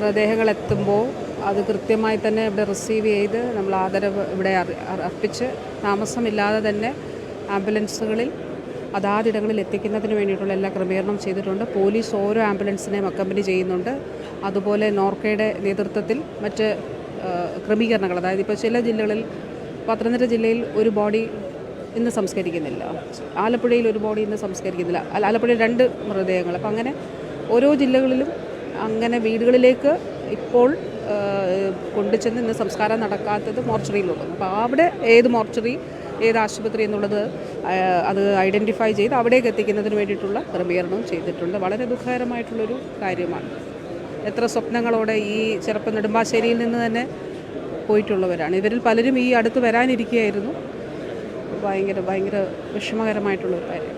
മൃതദേഹങ്ങൾ എത്തുമ്പോൾ അത് കൃത്യമായി തന്നെ ഇവിടെ റിസീവ് ചെയ്ത് നമ്മൾ ആദരവ് ഇവിടെ അർപ്പിച്ച് താമസമില്ലാതെ തന്നെ ആംബുലൻസുകളിൽ അതാതിടങ്ങളിൽ എത്തിക്കുന്നതിന് വേണ്ടിയിട്ടുള്ള എല്ലാ ക്രമീകരണം ചെയ്തിട്ടുണ്ട്. പോലീസ് ഓരോ ആംബുലൻസിനെയും അക്കമ്പനി ചെയ്യുന്നുണ്ട്. അതുപോലെ നോർക്കയുടെ നേതൃത്വത്തിൽ മറ്റ് ക്രമീകരണങ്ങൾ അതായത് ഇപ്പോൾ ചില ജില്ലകളിൽ പത്തനംതിട്ട ജില്ലയിൽ ഒരു ബോഡി ഇന്ന് സംസ്കരിക്കുന്നില്ല. ആലപ്പുഴയിൽ ഒരു ബോഡി ഇന്ന് സംസ്കരിക്കുന്നില്ല. ആലപ്പുഴയിൽ രണ്ട് മൃതദേഹങ്ങൾ. അപ്പം അങ്ങനെ ഓരോ ജില്ലകളിലും അങ്ങനെ വീടുകളിലേക്ക് ഇപ്പോൾ കൊണ്ടുചെന്ന് ഇന്ന് സംസ്കാരം നടക്കാത്തത് മോർച്ചറിയിലുള്ളൂ അപ്പോൾ അവിടെ ഏത് മോർച്ചറി ഏത് ആശുപത്രി എന്നുള്ളത് അത് ഐഡന്റിഫൈ ചെയ്ത് അവിടേക്ക് എത്തിക്കുന്നതിന് വേണ്ടിയിട്ടുള്ള ക്രമീകരണവും ചെയ്തിട്ടുണ്ട്. വളരെ ദുഃഖകരമായിട്ടുള്ളൊരു കാര്യമാണ്. എത്ര സ്വപ്നങ്ങളോടെ ഈ ചെറുപ്പം നെടുമ്പാശ്ശേരിയിൽ നിന്ന് തന്നെ പോയിട്ടുള്ളവരാണ്. ഇവരിൽ പലരും ഈ അടുത്ത് വരാനിരിക്കുകയായിരുന്നു ഭയങ്കര ഭയങ്കര വിഷമകരമായിട്ടുള്ളൊരു കാര്യം